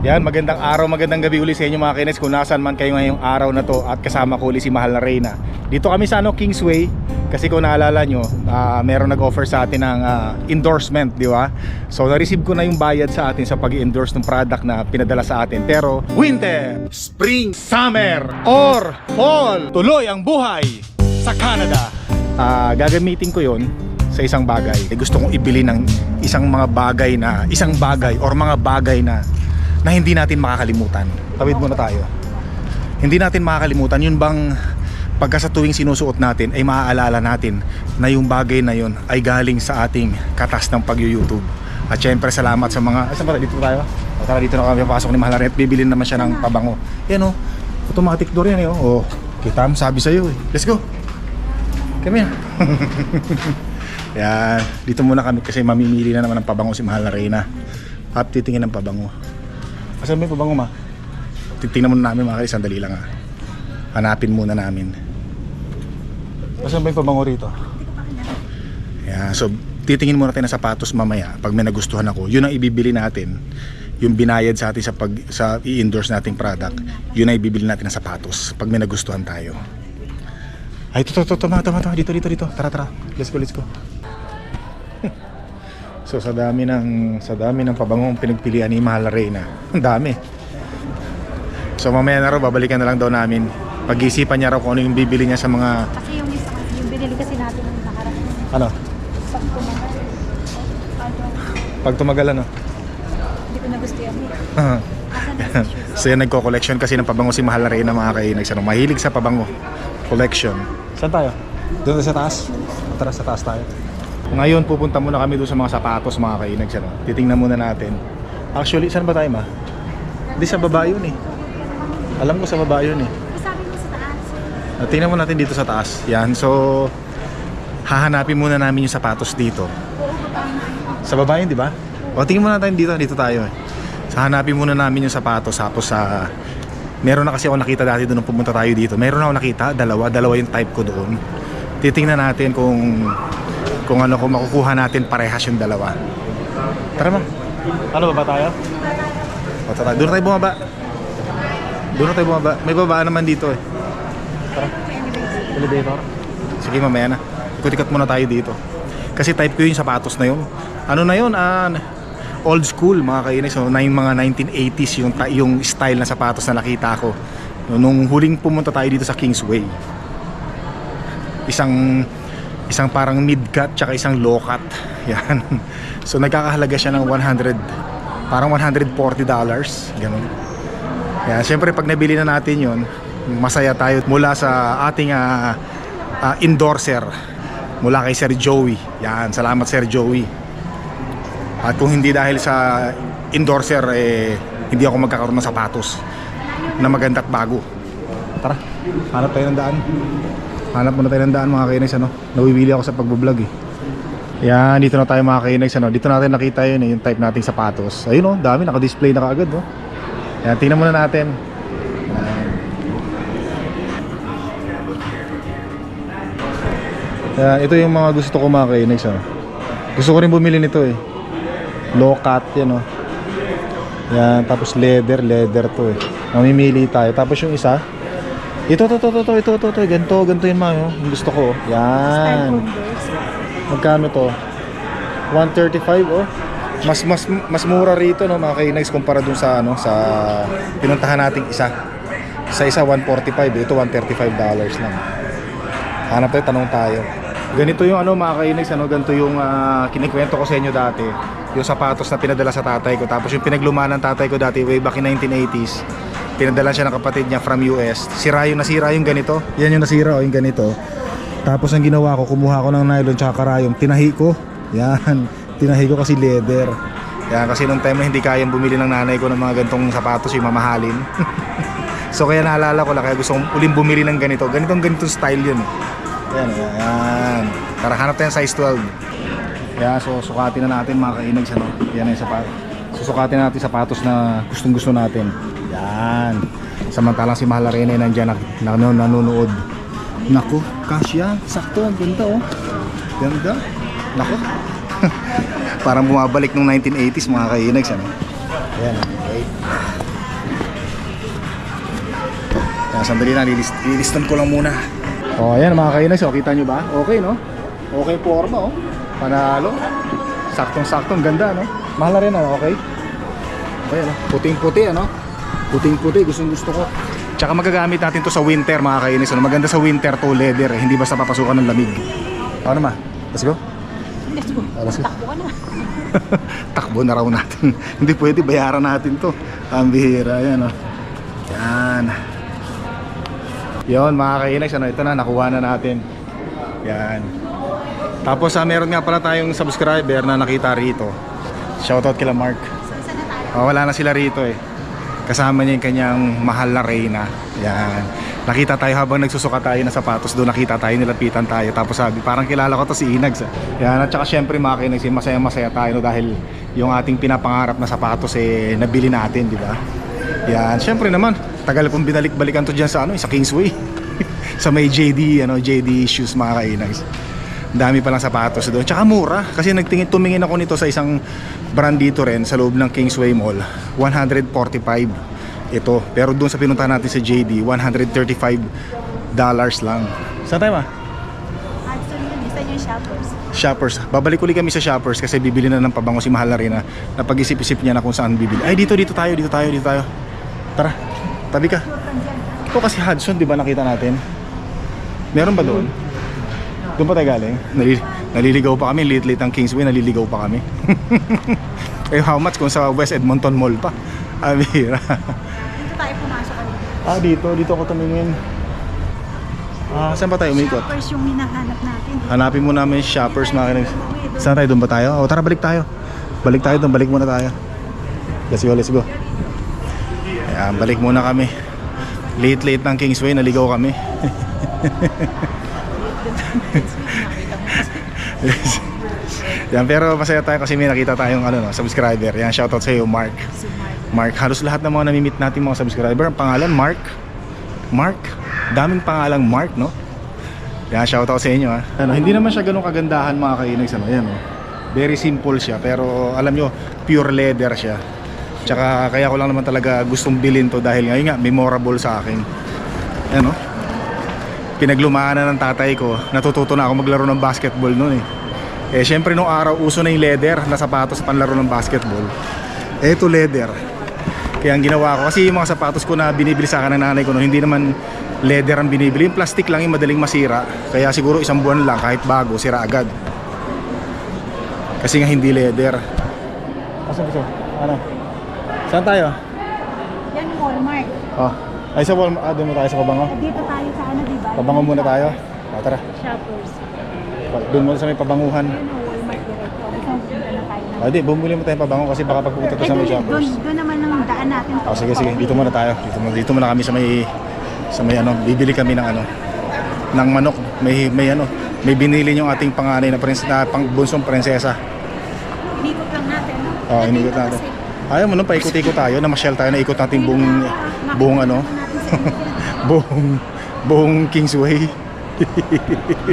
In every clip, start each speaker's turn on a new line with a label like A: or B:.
A: Yan, magandang araw, magandang gabi uli sa inyo mga kines kung nasaan man kayo ngayong araw na to at kasama ko uli si Mahal na Reyna. Dito kami sa ano, Kingsway kasi kung naalala nyo, ah, meron nag-offer sa atin ng ah, endorsement, di ba? So na-receive ko na yung bayad sa atin sa pag-endorse ng product na pinadala sa atin. Pero winter, spring, summer, or fall, tuloy ang buhay sa Canada. Ah, gagamitin ko yon sa isang bagay. Eh, gusto kong ibili ng isang mga bagay na, isang bagay or mga bagay na na hindi natin makakalimutan. Tawid muna tayo. Hindi natin makakalimutan yun bang pagka sa tuwing sinusuot natin ay maaalala natin na yung bagay na yun ay galing sa ating katas ng pag-YouTube. At syempre salamat sa mga... Asan ba? Dito tayo? O, tara dito na kami pasok ni Mahalaret. Bibili naman siya ng pabango. Yan o. Automatic door yan eh. Oh, kita mo sabi sa'yo eh. Let's go. Come here. Yan. Dito muna kami kasi mamimili na naman ng pabango si Mahal na Reyna. At titingin ng pabango. Asan ba yung pabango ma? Titingnan muna namin mga kaisan, sandali lang ha. Hanapin muna namin. Asan ba yung pabango rito? Yeah, so titingin muna tayo ng sapatos mamaya pag may nagustuhan ako. Yun ang ibibili natin. Yung binayad sa atin sa pag sa i-endorse nating product, yun ang ibibili natin ng sapatos pag may nagustuhan tayo. Ay, ito, ito, ito, tama, tama, tama, dito, dito, dito. Tara, tara. Let's go, let's go. So sa dami ng sa dami ng pabangong pinagpilian ni Mahal na Reyna. Ang dami. So mamaya na raw babalikan na lang daw namin. Pag-isipan niya raw kung ano yung bibili niya sa mga
B: Kasi yung isa kasi, yung binili kasi natin ng nakaraan.
A: ano,
B: Pag tumagal. Ano,
A: pag tumagal ano.
B: hindi ko na gusto yan. shoes?
A: so yan nagko-collection kasi ng pabango si Mahal na Reyna mga kainags. Ano, mahilig sa pabango. Collection. Saan tayo? Doon sa taas? Tara sa taas tayo. Ngayon pupunta muna kami doon sa mga sapatos mga kainags. Ano. Titingnan muna natin. Actually, saan ba tayo ma? Hindi sa baba yun eh. Alam ko sa baba yun eh.
B: Sabi mo sa taas.
A: Uh, tingnan mo natin dito sa taas. Yan. So, hahanapin muna namin yung sapatos dito. Sa baba yun, di ba? O, tingnan muna natin dito. Dito tayo. eh. So, hanapin muna namin yung sapatos. Tapos sa... meron na kasi ako nakita dati doon nung pumunta tayo dito. Meron ako nakita. Dalawa. Dalawa yung type ko doon. Titingnan natin kung... Kung ano, kung makukuha natin parehas yung dalawa. Tara ma. Ano ba tayo? O, tara. Doon tayo bumaba. Doon tayo bumaba. May babaan naman dito eh. Tara. Elevator. Sige mamaya na. Ikot-ikot muna tayo dito. Kasi type ko yung sapatos na yun. Ano na yun? Ah, old school mga kainis. So, na yung mga 1980s yung, yung style na sapatos na nakita ko. Nung huling pumunta tayo dito sa Kingsway. Isang isang parang mid-cut tsaka isang low-cut. Yan. So nagkakahalaga siya ng 100 parang 140 dollars. Ganun. Yan, syempre pag nabili na natin 'yon, masaya tayo mula sa ating ah, ah, endorser mula kay Sir Joey. Yan, salamat Sir Joey. At kung hindi dahil sa endorser eh hindi ako magkakaroon ng sapatos na maganda at bago. Tara, hanap tayo ng daan. Hanap muna tayo ng daan mga kainex ano. Nawiwili ako sa pagbablog eh. Yan, dito na tayo mga kainex ano. Dito natin nakita yun eh, yung type nating sapatos. Ayun oh, dami naka-display na kaagad oh. Yan, tingnan muna natin. Yan, ito yung mga gusto ko mga kainex ano. Gusto ko rin bumili nito eh. Low cut yan oh. Yan, tapos leather, leather to eh. Mamimili tayo. Tapos yung isa, ito, ito, ito, ito, ito, ito, ito, ganito, ganito yun mga oh. Gusto ko. Yan. Magkano to? 135 oh. Mas mas mas mura rito no mga kainags kumpara dun sa ano sa pinuntahan nating isa. Sa isa 145, ito 135 dollars lang. Hanap tayo, tanong tayo. Ganito yung ano mga kainags, ano ganito yung ah, kinikwento ko sa inyo dati. Yung sapatos na pinadala sa tatay ko. Tapos yung pinaglumaan ng tatay ko dati way back in 1980s. Pinadala siya ng kapatid niya from US. Sira yung nasira yung ganito. Yan yung nasira oh, yung ganito. Tapos ang ginawa ko, kumuha ko ng nylon tsaka karayom, tinahi ko. Yan, tinahi ko kasi leather. Yan, kasi nung time na hindi kayang bumili ng nanay ko ng mga gantong sapatos, yung mamahalin. so kaya naalala ko lang, kaya gusto kong uling bumili ng ganito. Ganitong ganitong style yun. Yan, yan, yan. Tara, hanap tayo size 12. Kaya so sukatin na natin mga kainags ano. Yan yung sapatos. Susukatin natin sapatos na gustong gusto natin. Yan. Samantalang si Mahal Arena ay nandiyan na, na, na, nanonood. Nako, kasya. Sakto, ang ganda oh. Ganda. Nako. Parang bumabalik nung 1980s mga kainags ano. Ayan, okay. Kaya sandali na, lilist, lilistan ko lang muna. Oh, ayan mga kainas, oh, kita nyo ba? Okay, no? Okay forma, oh. Panalo. Saktong-saktong, ganda, no? Mahal na rin, ano? Okay? Ayan, oh. puting-puti, ano? Puting-puti, gustong gusto ko. Tsaka magagamit natin to sa winter, mga kainis. Ano? Maganda sa winter to leather, eh. hindi basta papasukan ng lamig. Ano naman? Let's go.
B: Let's go.
A: Alas ko.
B: Takbo ka na.
A: Takbo na raw natin. Hindi pwede bayaran natin to. Ang bihira yan oh. Yan. Yon mga kainags, ano, ito na, nakuha na natin. Yan. Tapos ah, meron nga pala tayong subscriber na nakita rito. Shoutout kila Mark. Oh, wala na sila rito eh. Kasama niya yung kanyang mahal na reyna. Yan. Nakita tayo habang nagsusuka tayo ng sapatos doon, nakita tayo, nilapitan tayo. Tapos sabi, parang kilala ko to si Inags. ah. Yan, at saka syempre mga kinags, eh, masaya-masaya tayo no, dahil yung ating pinapangarap na sapatos eh, nabili natin, di ba? Yan, syempre naman, tagal kong binalik-balikan to dyan sa, ano, eh, sa Kingsway. sa may JD, ano, JD shoes mga kainags. Dami palang sapatos doon. Tsaka mura. Kasi nagtingin, tumingin ako nito sa isang brand dito rin sa loob ng Kingsway Mall. 145 ito. Pero doon sa pinuntahan natin sa JD, 135 dollars lang. Saan tayo ma?
B: Shoppers.
A: Shoppers. Babalik uli kami sa Shoppers kasi bibili na ng pabango si Mahal na rin na napag-isip-isip niya na kung saan bibili. Ay, dito, dito tayo, dito tayo, dito tayo. Tara, tabi ka. Ito kasi Hudson, di ba nakita natin? Meron ba doon? Doon pa tayo galing? Nalil- naliligaw pa kami, late late ang Kingsway, naliligaw pa kami. eh how much kung sa West Edmonton Mall pa? Amira.
B: Dito tayo pumasok
A: ah, dito, dito ako tumingin. Ah, saan ba tayo umikot?
B: Shoppers yung hinahanap natin.
A: Hanapin mo namin shoppers mga kainis. Saan tayo? Doon ba tayo? O tara, balik tayo. Balik tayo doon, balik muna tayo. Let's go, let's go. Ayan, balik muna kami. Late late ng Kingsway, naligaw kami. Yan, pero masaya tayo kasi may nakita tayong ano, no, subscriber. Yan, shoutout sa iyo, Mark.
B: Mark.
A: Halos lahat ng mga namimit natin mga subscriber, ang pangalan Mark. Mark. Daming pangalang Mark, no? Yan, shoutout sa inyo ha. Ano, hindi naman siya ganun kagandahan mga kainags ano, yan oh. Very simple siya pero alam nyo, pure leather siya. Tsaka kaya ko lang naman talaga gustong bilhin to dahil ngayon nga memorable sa akin. Yan oh. Pinaglumaan na ng tatay ko, natututo na ako maglaro ng basketball noon eh. Eh syempre nung araw uso na yung leather na sapatos sa panlaro ng basketball. Eto leather. Kaya ang ginawa ko, kasi yung mga sapatos ko na binibili sa akin ng nanay ko no, hindi naman leather ang binibili. Yung plastic lang yung madaling masira. Kaya siguro isang buwan lang kahit bago, sira agad. Kasi nga hindi leather. Asan gusto? Ano? Saan tayo?
B: Yan Walmart.
A: Oh, ay sa Walmart, ah, doon mo tayo sa Pabango.
B: At dito tayo sa ano, di ba?
A: Pabango muna tayo. Ah, tara,
B: Shoppers.
A: Pa- doon muna sa may pabanguhan.
B: Yun o, Walmart diretso. Mo punta na tayo.
A: Ah, di, bumili mo tayong pabango kasi baka pagpunta to
B: Eh,
A: sa may
B: doon, doon,
A: shoppers.
B: doon naman ang daan natin.
A: Oh, sige, sige. Dito muna tayo. Dito muna, dito muna kami sa may sa may ano, bibili kami ng ano ng manok. May may ano, may binili yung ating panganay na prins na pang bunsong prinsesa.
B: Inikot lang natin. no?
A: Oh,
B: At
A: inigot
B: dito
A: natin.
B: kasi,
A: Ayaw mo nung paikot-ikot tayo, na shell tayo, naikot natin buong
B: makikita
A: buong ano,
B: natin sa
A: buong buong Kingsway.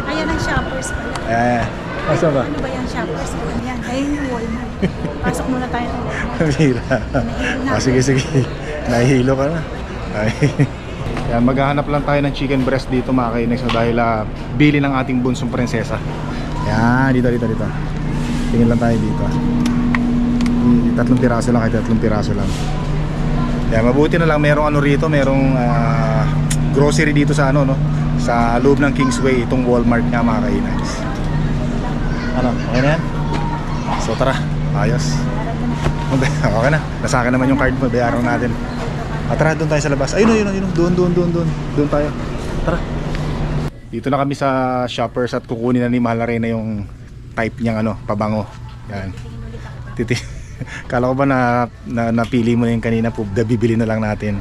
B: Ayan ang shoppers pala.
A: Eh, asa ba?
B: Ano ba yung shoppers? Ayan, ayun yung Walmart. Pasok muna tayo ng Walmart.
A: Mira. Ah, sige, sige. Nahihilo ka na. Ay. Yan, maghahanap lang tayo ng chicken breast dito mga kainex dahil ah, bili ng ating bunsong prinsesa. Yan, dito, dito, dito. Tingin lang tayo dito. Hmm, Tatlong piraso lang, kahit tatlong piraso lang. Yan, mabuti na lang merong ano rito, merong ah, grocery dito sa ano, no? Sa loob ng Kingsway, itong Walmart nga mga kainex. Ano, okay na yan? So tara, ayos. Okay na. Nasa akin naman yung card mo. Bayaran natin. Ah, tara, doon tayo sa labas. Ayun, ayun, ayun. Doon, doon, doon, doon. Doon tayo. Tara. Dito na kami sa shoppers at kukunin na ni Mahal na Reyna yung type niyang ano, pabango. Yan. Titi. Kala ko ba na, na napili mo na yung kanina po, bibili na lang natin.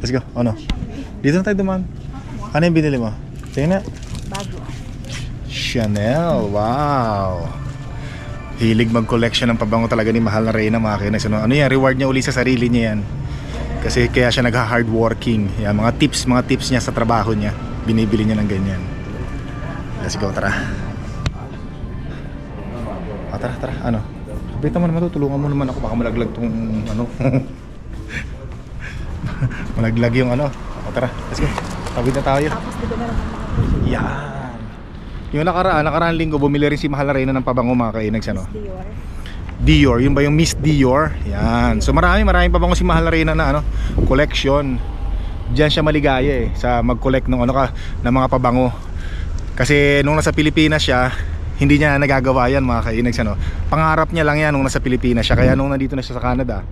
A: Let's go. Ano? Dito na tayo duman. Ano yung binili mo? Tingnan na.
B: Bago.
A: Chanel, wow. Hilig mag-collection ng pabango talaga ni Mahal na Reyna mga kinas. Ano, ano yan, reward niya uli sa sarili niya yan. Kasi kaya siya nagha-hard working. Yan, mga tips, mga tips niya sa trabaho niya. Binibili niya ng ganyan. Let's go, tara. Ah, tara, tara, ano? Bita mo naman to, tulungan mo naman ako. Baka malaglag tong ano. malaglag yung ano. O tara, let's go. Tawid na tayo.
B: Tapos di ba meron ng mga puso?
A: Yan. Yung nakaraan, nakaraan linggo, bumili rin si Mahal na Reyna ng pabango mga kainags ano.
B: Dior.
A: Dior, yun ba yung Miss Dior? Yan. So marami, maraming pabango si Mahal na Reyna na ano, collection. Diyan siya maligaya eh sa mag-collect ng ano ka ng mga pabango. Kasi nung nasa Pilipinas siya, hindi niya nagagawa yan mga kainags ano. Pangarap niya lang yan nung nasa Pilipinas siya. Kaya nung nandito na siya sa Canada,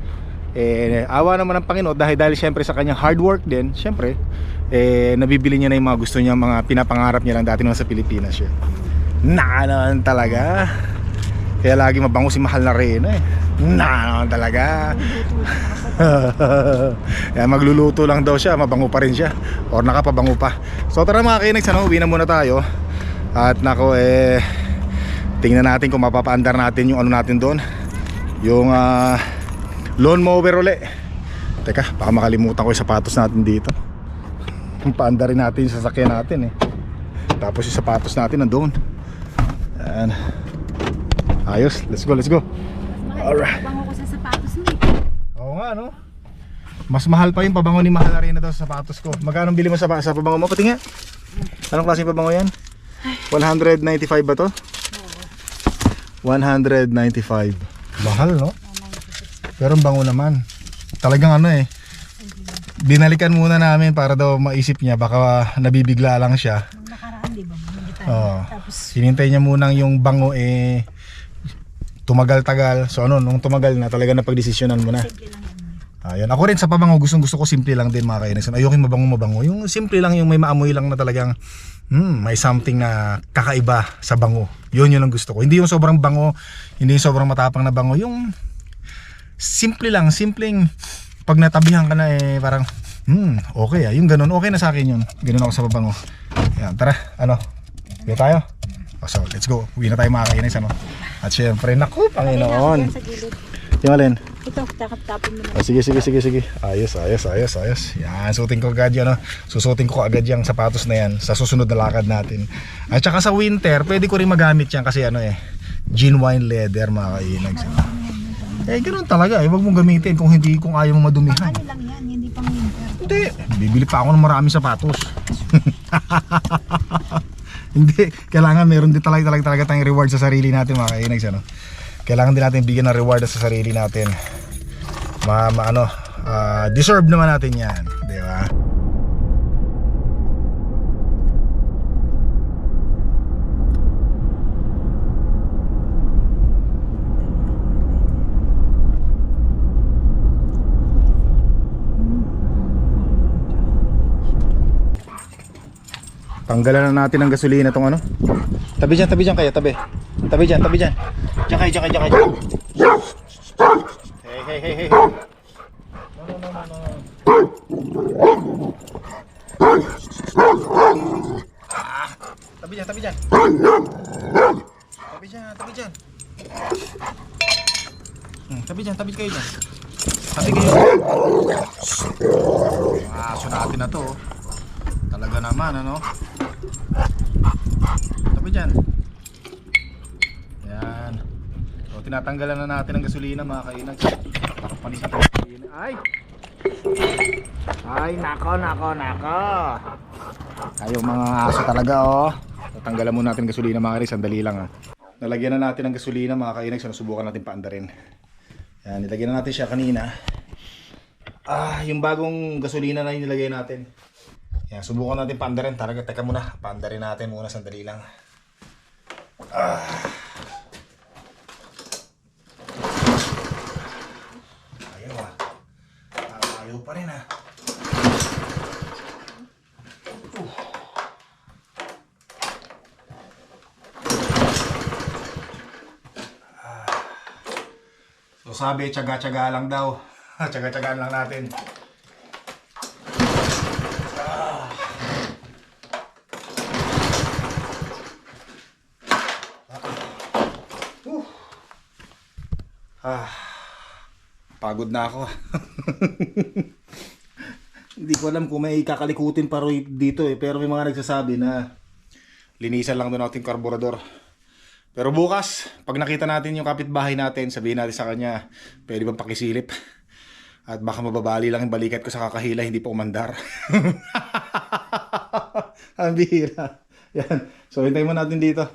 A: eh awa naman ng Panginoon dahil dahil syempre sa kanyang hard work din, syempre eh nabibili niya na yung mga gusto niya, mga pinapangarap niya lang dati nung nasa Pilipinas siya. Nakanan talaga. Kaya lagi mabango si Mahal na Reyna eh. Nakanan talaga. Kaya magluluto lang daw siya, mabango pa rin siya. Or nakapabango pa. So tara mga kinags, ano, uwi na muna tayo. At nako eh, tingnan natin kung mapapaandar natin yung ano natin doon. Yung ah, lawn mower uli. Teka, baka makalimutan ko yung sapatos natin dito. Paandarin natin yung sasakyan natin eh. Tapos yung sapatos natin nandoon. Ayan. Ayos, let's go, let's go. Alright.
B: Eh.
A: Oo nga no. Mas mahal pa yung pabango ni Mahal Arena daw sa sapatos ko. Magkano bili mo sa, sa pabango mo? Pati nga. Anong klaseng pabango yan? 195 ba to? 195. Mahal no? Pero ang bango naman. Talagang ano eh. Binalikan muna namin para daw maisip niya baka nabibigla lang siya.
B: Nung nakaraan, di ba?
A: Oo.
B: Tapos,
A: Hinintay niya munang yung bango eh tumagal-tagal. So ano, nung tumagal na talaga mo na.
B: simple lang yun.
A: Ayun. Ako rin sa pabango, gustong gusto ko simple lang din mga kainis. Ayoko yung mabango mabango. Yung simple lang, yung may maamoy lang na talagang hmm, may something na kakaiba sa bango. Yun yun ang gusto ko. Hindi yung sobrang bango, hindi yung sobrang matapang na bango. Yung simple lang, simpleng pag natabihan ka na eh parang hmm, okay ah. Yung ganun, okay na sa akin yun. Ganun ako sa pabango. Yan, tara, ano? Uwi tayo? Oh, so, let's go. Uwi na tayo mga kainis, ano? At syempre, naku, Panginoon. Yung alin?
B: Ito, takap-tapon mo na.
A: Ah, sige, sige, sige, sige. Ayos, ayos, ayos, ayos. Yan, suotin ko agad yan. No? Susutin ko agad yung sapatos na yan sa susunod na lakad natin. At saka sa winter, pwede ko rin magamit yan kasi ano eh, genuine leather mga kainags. Eh, ganoon talaga. Eh, huwag mong gamitin kung hindi, kung ayaw mo madumihan.
B: Ano lang yan, hindi pang winter.
A: Hindi. Bibili pa ako ng maraming sapatos. hindi. Kailangan meron din talaga, talaga, talaga tayong reward sa sarili natin mga kainags. Ano? Kailangan din natin bigyan ng reward sa sarili natin. Ma, ma ano, ah, deserve naman natin yan. Di ba? Tanggalan na natin ang gasolina tong ano. Tabi dyan, tabi dyan kayo, tabi. Tabi dyan, tabi dyan. Diyan kayo, diyan kayo, diyan kayo. Hey, hey, hey, hey. No, no, no, no, no. Ah, tabi dyan, tabi dyan. Tabi dyan, tabi dyan. Hmm, tabi dyan, tabi kayo dyan. Tabi kayo. Ah, so natin na to. oh. Talaga naman, ano? Tabi dyan. Yan. So, tinatanggalan na natin ang gasolina mga kainag. Parang panis ang gasolina. Ay! Ay, nako, nako, nako. Kayo mga aso talaga, oh. Tatanggalan muna natin gasolina mga kainag. Sandali lang, ah. Nalagyan na natin ang gasolina mga kainag. So, nasubukan natin paandarin. Yan, nilagyan na natin siya kanina. Ah, yung bagong gasolina na yung nilagay natin. Yan, subukan natin paandarin. Talaga, teka muna. Paandarin natin muna sandali lang. Ah. Ayaw ah. Ayaw pa rin ah. Uh. So sabi, tsaga-tsaga lang daw. Tsaga-tsagaan lang natin. Pagod na ako. Hindi ko alam kung may kakalikutin pa rin dito eh. Pero may mga nagsasabi na linisan lang doon natin karburador. Pero bukas, pag nakita natin yung kapitbahay natin, sabihin natin sa kanya, pwede bang pakisilip? At baka mababali lang yung balikat ko sa kakahila, hindi pa umandar. Ang bihira. Yan. So, hintayin mo natin dito.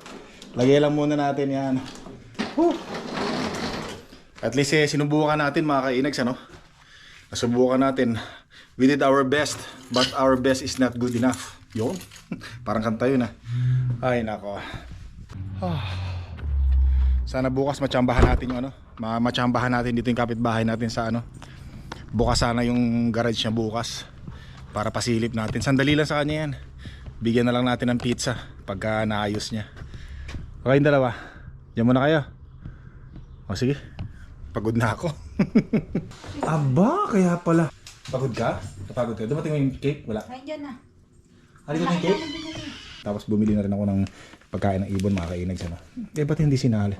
A: Lagay lang muna natin yan. Whew. At least eh, sinubukan natin mga kainags, ano? Nasubukan natin. We did our best, but our best is not good enough. Yun. Parang kanta yun ah. Ay, nako. Sana bukas matsambahan natin yung ano, ma matsambahan natin dito yung kapitbahay natin sa ano. Bukas sana yung garage niya bukas para pasilip natin. Sandali lang sa kanya yan. Bigyan na lang natin ng pizza pagka naayos niya. Okay yung dalawa. Diyan muna kayo. O sige. Pagod na ako. Aba, kaya pala. Pagod ka? Napagod ka? Dumating mo yung cake? Wala.
B: Nandiyan na.
A: Halika na yung cake? Tapos bumili na rin ako ng pagkain ng ibon mga kainag sana. Eh ba't hindi sinali?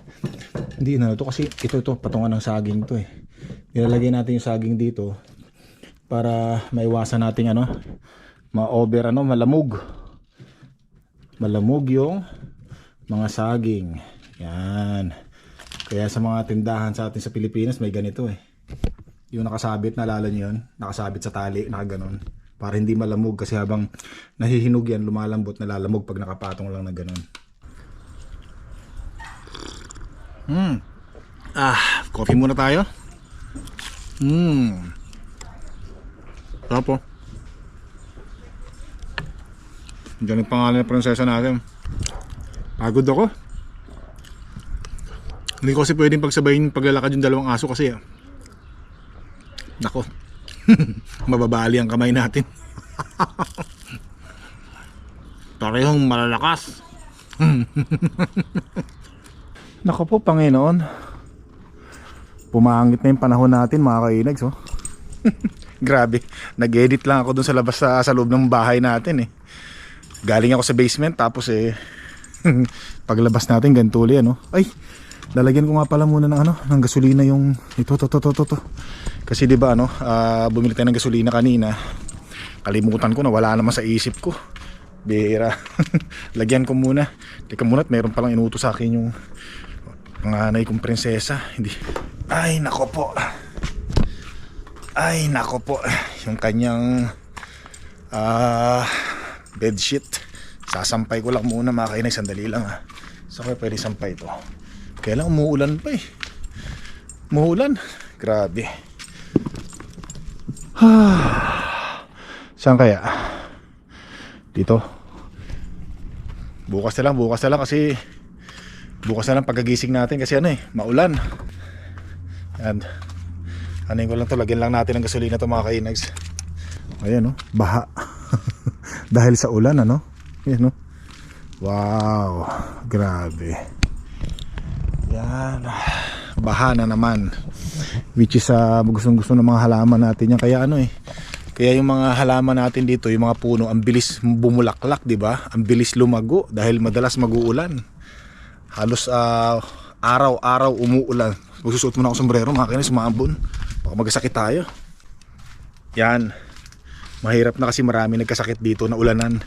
A: Hindi na to kasi ito to patungan ng saging to eh. Nilalagay natin yung saging dito para maiwasan natin ano ma-over ano malamog. Malamog yung mga saging. Yan. Kaya sa mga tindahan sa atin sa Pilipinas may ganito eh. Yung nakasabit, naalala nyo yun? Nakasabit sa tali, nakaganon. Para hindi malamog kasi habang nahihinog yan, lumalambot, nalalamog pag nakapatong lang na ganon. Hmm. Ah, coffee muna tayo. Hmm. Tapo. Diyan yung pangalan ng prinsesa natin. Pagod ako. Hindi ko kasi pwedeng pagsabayin paglalakad yung dalawang aso kasi ah. Nako. Mababali ang kamay natin. Parehong malalakas. Nako po, Panginoon. Pumangit na yung panahon natin, mga kainags, oh. Grabe. Nag-edit lang ako dun sa labas sa, sa loob ng bahay natin, eh. Galing ako sa basement, tapos eh, paglabas natin, ganito ulit, ano. Ay, lalagyan ko nga pala muna ng ano, ng gasolina yung, ito, to, to, to, to, to. Kasi di ba ano, ah, bumili tayo ng gasolina kanina. Kalimutan ko na wala naman sa isip ko. Bihira. Lagyan ko muna. Teka muna, at meron palang inuto sa akin yung panganay kong prinsesa. Hindi. Ay, nako po. Ay, nako po. Yung kanyang ah bedsheet. Sasampay ko lang muna mga kainay. Sandali lang ha. So, kaya pwede sampay ito. Kaya umuulan pa eh. Umuulan. Grabe. Saan kaya? Dito. Bukas na lang, bukas na lang kasi bukas na lang pagkagising natin kasi ano eh, maulan. Yan. Ano ko lang to, lagyan lang natin ng gasolina to mga kainags. Ayan oh, baha. Dahil sa ulan ano. Ayan oh. Wow, grabe. Yan. Baha na naman. Which is uh, gustong gusto ng mga halaman natin yan. Kaya ano eh. Kaya yung mga halaman natin dito, yung mga puno, ang bilis bumulaklak, di ba? Ang bilis lumago dahil madalas mag-uulan. Halos ah, araw-araw umuulan. Magsusuot muna ako sombrero, mga kinis, maambon. Baka magkasakit tayo. Yan. Mahirap na kasi marami nagkasakit dito na ulanan.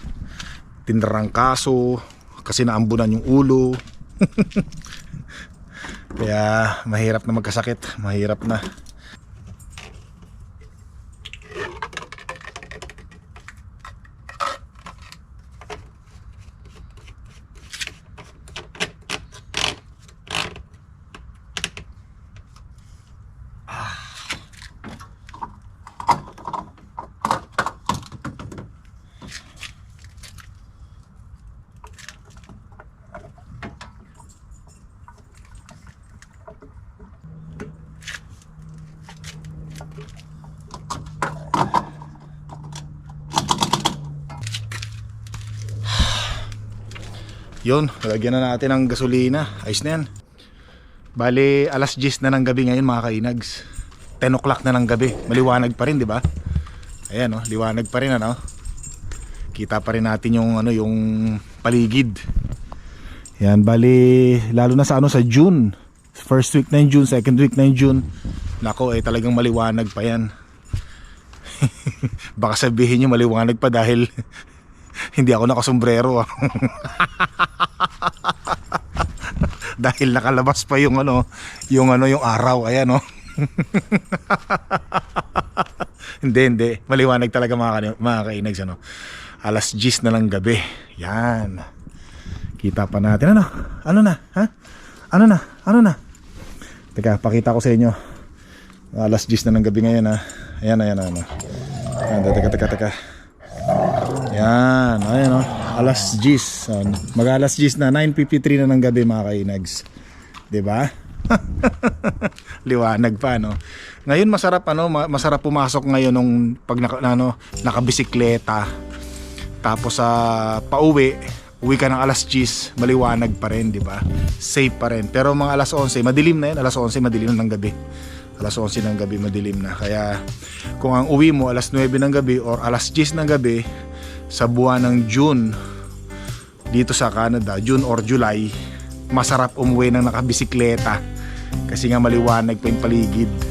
A: Tinrang kaso, kasi naambunan yung ulo. Kaya mahirap na magkasakit, mahirap na. Yun, lagyan na natin ng gasolina. Ayos na yan. Bali, alas 10 na ng gabi ngayon mga kainags. 10 o'clock na ng gabi. Maliwanag pa rin, di ba? Ayan, oh, liwanag pa rin, ano? Kita pa rin natin yung, ano, yung paligid. Yan, bali, lalo na sa, ano, sa June. First week na June, second week na June. Nako, eh, talagang maliwanag pa yan. Baka sabihin nyo maliwanag pa dahil hindi ako nakasombrero. Ah. dahil nakalabas pa yung ano, yung ano yung araw, ayan no. hindi, hindi. Maliwanag talaga mga, mga kainags ano. Alas 10 na lang gabi. Yan. Kita pa natin ano? Ano na? Ha? Ano na? Ano na? Teka, pakita ko sa inyo. Alas 10 na ng gabi ngayon ha. Ayan, ayan, ano. Ayan, teka, teka, teka. Yan, ayan o. Alas 10. Ayan. Mag alas 10 na, 9.53 na ng gabi mga kainags. ba? Liwanag pa no. Ngayon masarap ano, ma- masarap pumasok ngayon nung pag naka, ano, nakabisikleta. Tapos sa pauwi, uwi ka ng alas 10, maliwanag pa rin, 'di ba? Safe pa rin. Pero mga alas 11, madilim na 'yan, alas 11 madilim na ng gabi. Alas 11 ng gabi madilim na. Kaya kung ang uwi mo alas 9 ng gabi or alas 10 ng gabi sa buwan ng June dito sa Canada, June or July, masarap umuwi ng nakabisikleta kasi nga maliwanag pa yung paligid.